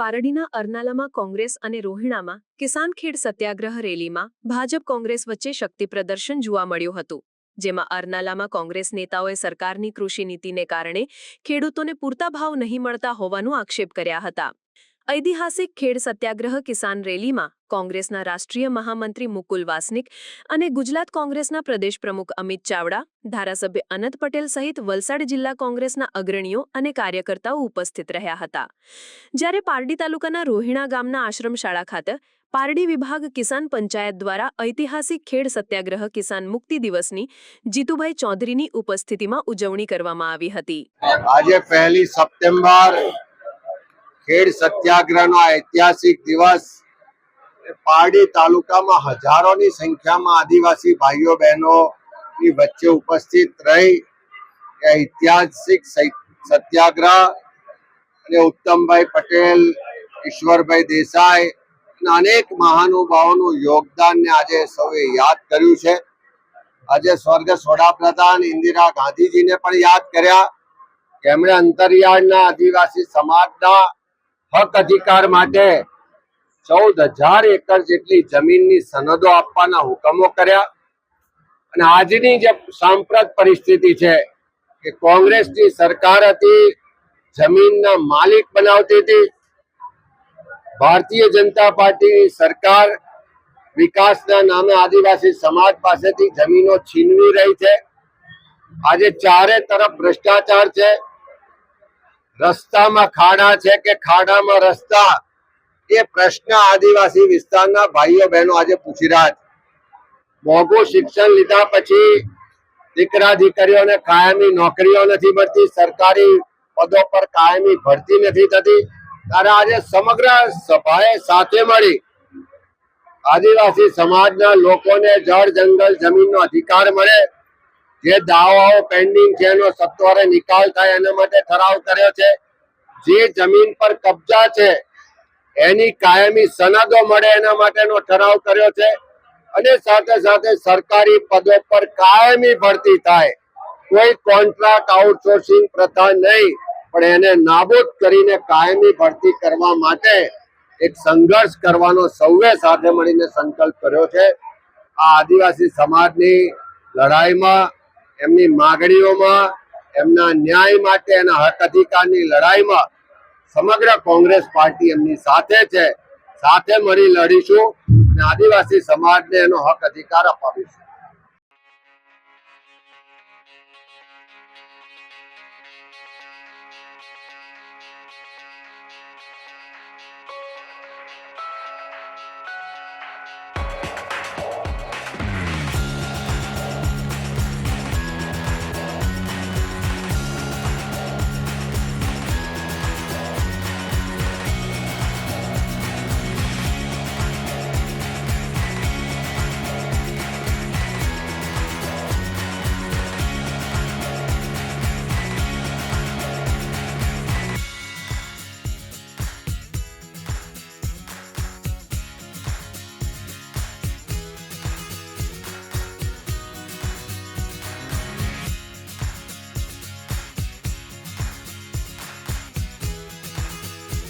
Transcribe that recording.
પારડીના અરનાલામાં કોંગ્રેસ અને રોહિણામાં કિસાન ખેડ સત્યાગ્રહ રેલીમાં ભાજપ કોંગ્રેસ વચ્ચે શક્તિ પ્રદર્શન જોવા મળ્યું હતું, જેમાં અરનાલામાં કોંગ્રેસ નેતાઓએ સરકારની કૃષિ નીતિને કારણે ખેડૂતોને પૂરતા ભાવ નહીં મળતા હોવાનો આક્ષેપ કર્યા હતા. ઐતિહાસિક ખેડ સત્યાગ્રહ કિસાન રેલીમાં કોંગ્રેસના રાષ્ટ્રીય મહામંત્રી મુકુલ વાસનિક અને ગુજરાત કોંગ્રેસના પ્રદેશ પ્રમુખ અમિત ચાવડા, ધારાસભ્ય અનંત પટેલ સહિત વલસાડ જિલ્લા કોંગ્રેસના અગ્રણીઓ અને કાર્યકર્તાઓ ઉપસ્થિત રહ્યા હતા. જ્યારે પારડી તાલુકાના રોહિણા ગામના આશ્રમ શાળા ખાતે પારડી વિભાગ કિસાન પંચાયત દ્વારા ઐતિહાસિક ખેડ સત્યાગ્રહ કિસાન મુક્તિ દિવસની જીતુભાઈ ચૌધરીની ઉપસ્થિતિમાં ઉજવણી કરવામાં આવી હતી. આજે પહેલી સપ્ટેમ્બર ખેડ સત્યાગ્રહનો નો ઐતિહાસિક દિવસ પારડી તાલુકામાં હજારોની સંખ્યામાં આદિવાસી ભાઈઓ બહેનો ની વચ્ચે ઉપસ્થિત રહી ઐતિહાસિક સત્યાગ્રહ અને ઉત્તમભાઈ પટેલ, ઈશ્વરભાઈ દેસાઈ અને અનેક મહાનુભાવોનું યોગદાનને આજે સૌએ યાદ કર્યું છે. આજે સ્વર્ગસ્થ વડાપ્રધાન ઇન્દિરા ગાંધીજીને પણ યાદ કર્યા. તેમણે અંતરિયાળના આદિવાસી સમાજના હક અધિકાર માટે ચૌદ હજાર એકર જેટલી જમીનની સનદો આપવાના હુકમો કર્યા. અને આજની જે સાંપ્રત પરિસ્થિતિ છે કે કોંગ્રેસની સરકાર હતી, જમીનના માલિક બનાવતી હતી. ભારતીય જનતા પાર્ટીની સરકાર વિકાસના નામે આદિવાસી સમાજ પાસેથી જમીનો છીનવી રહી છે. આજે ચારે તરફ ભ્રષ્ટાચાર છે. રસ્તામાં ખાડા છે કે ખાડામાં રસ્તા? એ પ્રશ્ન આદિવાસી વિસ્તારના ભાઈઓ બહેનો આજે પૂછી રહ્યા છે. મોંઘું શિક્ષણ લીધા પછી દીકરા દીકરીઓને કાયમી નોકરીઓ નથી મળતી, સરકારી પદો પર કાયમી ભરતી નથી થતી. ત્યારે આજે સમગ્ર સભાએ સાથે મળી આદિવાસી સમાજના લોકોને જળ જંગલ જમીનનો અધિકાર મળે જે દાવાઓ પેન્ડિંગ છે, એનો સત્વરે નિકાલ થાય એના માટે ઠરાવ કર્યો છે. જે જમીન પર કબજા છે, એની કાયમી સનદો મળે એના માટેનો ઠરાવ કર્યો છે. અને સાથે સાથે સરકારી પદો પર કાયમી ભરતી થાય. કોઈ કોન્ટ્રાક્ટ આઉટસોર્સિંગ પ્રથા નહીં, પણ એને નાબૂદ કરીને કાયમી ભરતી કરવા માટે એક સંઘર્ષ કરવાનો સૌએ સાથે મળીને સંકલ્પ કર્યો છે. આ આદિવાસી સમાજની લડાઈમાં એમની માગણીઓમાં, એમના ન્યાય માટે, એના હક અધિકારની લડાઈમાં સમગ્ર કોંગ્રેસ પાર્ટી એમની સાથે છે. સાથે મળી લડીશું અને આદિવાસી સમાજને એનો હક અધિકાર અપાવીશું